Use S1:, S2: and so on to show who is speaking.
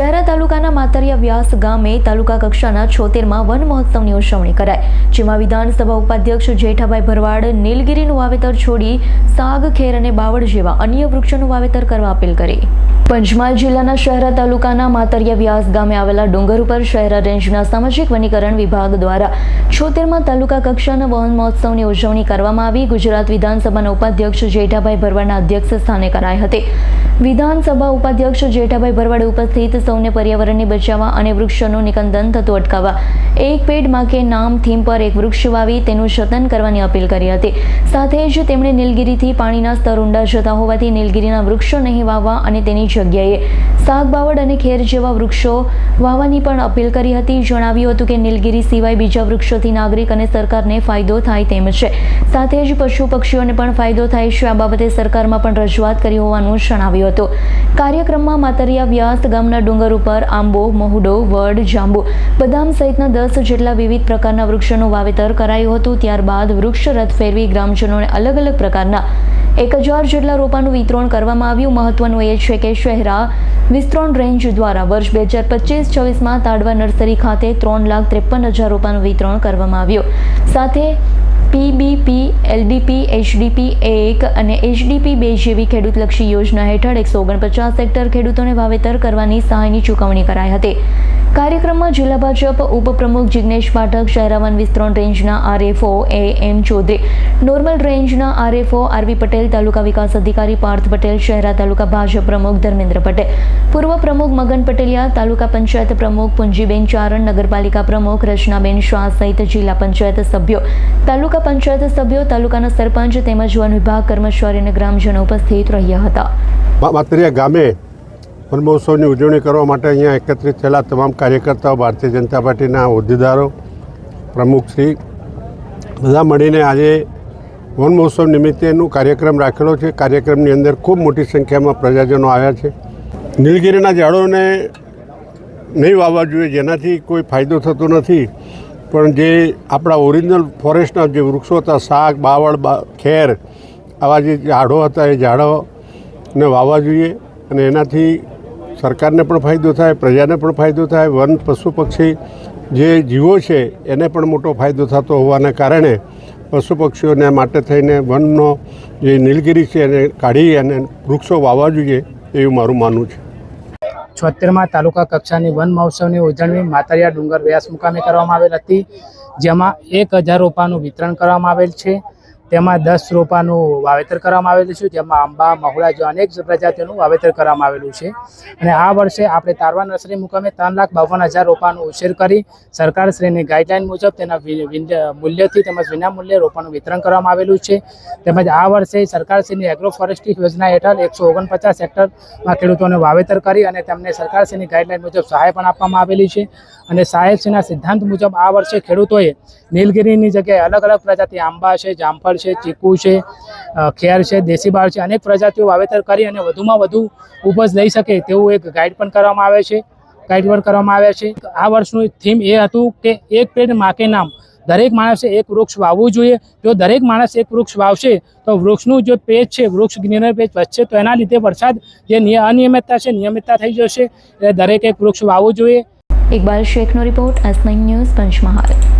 S1: શહેરા તાલુકાના માતરિયા વ્યાસ ગામે તાલુકા કક્ષાના છોતેરમાં વન મહોત્સવની ઉજવણી કરાઈ, જેમાં વિધાનસભા ઉપાધ્યક્ષ જેઠાભાઈ ભરવાડ, નીલગીરીનું વાવેતર છોડી, સાગ, ખેર અને બાવળ જેવા અન્ય વૃક્ષોનું વાવેતર કરવા અપીલ કરી. પંચમહાલ જિલ્લાના શહેરા તાલુકાના માતરિયા વ્યાસ ગામે આવેલા ડુંગર ઉપર શહેરા રેન્જના સામાજિક વનીકરણ વિભાગ દ્વારા છોતેરમાં તાલુકા કક્ષાના વન મહોત્સવની ઉજવણી કરવામાં આવી. ગુજરાત વિધાનસભાના ઉપાધ્યક્ષ જેઠાભાઈ ભરવાડના અધ્યક્ષ સ્થાને કરાઈ હતી. વિધાનસભા ઉપાધ્યક્ષ જેઠાભાઈ ભરવાડ ઉપસ્થિત સૌને પર્યાવરણને બચાવવા અને વૃક્ષોનું નિકંદન થતું અટકાવવા. એક પેડમાં નામ થીમ પર એક વૃક્ષ વાવી તેનું જતન કરવાની અપીલ કરી હતી. સાથે જ તેમણે નીલગીરીથી પાણીના સ્તર ઊંડા જતા હોવાથી નીલગીરીના વૃક્ષો નહીં વાવવા અને તેની જગ્યાએ શાકબાવડ અને ખેર જેવા વૃક્ષો વાવવાની પણ અપીલ કરી હતી. જણાવ્યું હતું કે નીલગિરી સિવાય બીજા વૃક્ષોથી નાગરિક અને સરકારને ફાયદો થાય તેમ છે. સાથે જ પશુ પક્ષીઓને પણ ફાયદો થાય છે. આ બાબતે સરકારમાં પણ રજૂઆત કરી હોવાનું જણાવ્યું હતું. કાર્યક્રમમાં માતરિયા વ્યાસ ગામના ડુંગર ઉપર આંબો, મહુડો, વડ, જાંબુ બદામ સહિતના દસ જેટલા વિવિધ પ્રકારના વૃક્ષોનું વાવેતર કરાયું હતું. ત્યારબાદ વૃક્ષ રથ ફેરવી ગ્રામજનોને અલગ અલગ પ્રકારના એક હજાર જેટલા રોપાનું વિતરણ કરવામાં આવ્યું. મહત્વનું એ છે કે શહેરા વિસ્તરણ રેન્જ દ્વારા વર્ષ બે હજાર પચીસ છવ્વીસમાં તાડવા નર્સરી ખાતે ત્રણ લાખ ત્રેપન હજાર રોપાનું વિતરણ કરવામાં આવ્યું. સાથે પીબીપી એલડીપી એચડીપી એક અને એચડીપી બે જેવી ખેડૂતલક્ષી યોજના હેઠળ એકસો ઓગણપચાસ હેક્ટર ખેડૂતોને વાવેતર કરવાની સહાયની ચૂકવણી કરાઈ હતી. કાર્યક્રમમાં જિલ્લા ભાજપ ઉપપ્રમુખ જિગ્નેશ પાઠક, શહેરાવન વિસ્તરણ રેન્જના RFO A M Chaudhari, normal રેન્જના RFO R V Patel, taluka વિકાસ અધિકારી પાર્થ પટેલ, શહેરા તાલુકા ભાજપ પ્રમુખ ધર્મેન્દ્ર પટેલ, પૂર્વ પ્રમુખ મગન પટેલિયા, તાલુકા પંચાયત પ્રમુખ પુંજીબેન ચારણ, નગરપાલિકા પ્રમુખ રચનાબેન શાહ સહિત જિલ્લા પંચાયત સભ્યો, તાલુકા પંચાયત સભ્યો, તાલુકાના સરપંચ તેમજ વન વિભાગ કર્મચારી અને ગ્રામજનો ઉપસ્થિત રહ્યા હતા.
S2: ગામે. મહોત્સવની ઉજવણી કરવા માટે અહીંયા એકત્રિત થયેલા તમામ કાર્યકર્તાઓ, ભારતીય જનતા પાર્ટીના હોદ્દેદારો પ્રમુખશ્રી બધા મળીને આજે વન મહોત્સવ નિમિત્તેનું કાર્યક્રમ રાખેલો છે. કાર્યક્રમની અંદર ખૂબ મોટી સંખ્યામાં પ્રજાજનો આવ્યા છે. નીલગિરીના ઝાડોને નહીં વાવવા જોઈએ, જેનાથી કોઈ ફાયદો થતો નથી. પણ જે આપણા ઓરિજિનલ ફોરેસ્ટના જે વૃક્ષો હતા, શાક, બાવળ, બા, ખેર, આવા જે ઝાડો હતા, એ ઝાડોને વાવવા જોઈએ. અને એનાથી સરકારને પણ ફાયદો થાય, પ્રજાને પણ ફાયદો થાય, વન પશુ પક્ષી જે જીવો છે, એને પણ મોટો ફાયદો થતો હોવાના કારણે પશુ પક્ષીઓને માટે થઈને વનનો જે નીલગિરી છે, એને કાઢી અને વૃક્ષો વાવવા જોઈએ એવું મારું માનવું છે.
S3: છોતેરમાં તાલુકા કક્ષાની વન મહોત્સવની ઉજવણી માતરિયા ડુંગર વ્યાસ મુકામે કરવામાં આવેલ હતી, જેમાં એક હજાર રોપાનું વિતરણ કરવામાં આવેલ છે. તેમાં દસ રોપાનું વાવેતર કરવામાં આવેલું છે. જેમાં આંબા મહુડા જેવા અનેક પ્રજાતિઓનું વાવેતર કરવામાં આવેલું છે. અને આ વર્ષે આપણે તારવા નર્સરી મુકામે ત્રણ લાખ બાવન હજાર રોપાનું ઉછેર કરી સરકારશ્રીની ગાઈડલાઈન મુજબ તેના મૂલ્યથી તેમજ વિના મૂલ્યે રોપાનું વિતરણ કરવામાં આવેલું છે. તેમજ આ વર્ષે સરકારશ્રીની એગ્રો ફોરેસ્ટ્રી યોજના હેઠળ એકસો ઓગણપચાસ હેક્ટરમાં ખેડૂતોને વાવેતર કરી અને તેમને સરકારશ્રીની ગાઈડલાઈન મુજબ સહાય પણ આપવામાં આવેલી છે. અને સાહેબશ્રીના સિદ્ધાંત મુજબ આ વર્ષે ખેડૂતોએ નીલગિરીની જગ્યાએ અલગ અલગ પ્રજાતિ આંબા છે, જામફળ છે, ચીકુ છે ખેર છે, દેશી બાળ છે, અનેક પ્રજાતિઓ વાવેતર કરી અને વધુમાં વધુ ઉપજ લઈ શકે તેવું એક ગાઈડ પણ કરવામાં આવે છે ગાઈડ પણ કરવામાં આવે છે. આ વર્ષનું થીમ એ હતું કે એક પેડ માકે નામ. દરેક માણસે એક વૃક્ષ વાવવું જોઈએ. જો દરેક માણસ એક વૃક્ષ વાવશે, તો વૃક્ષનું જે પેજ છે, વૃક્ષ ગ્રીનર પેજ વધશે, તો એના લીધે વરસાદ જે નિય- અનિયમિતતા છે, નિયમિતતા થઈ જશે. એટલે દરેક એક વૃક્ષ વાવવું જોઈએ.
S1: ઇકબાલ શેખનો રિપોર્ટ એસ ન્યૂઝ પંચમહાલ.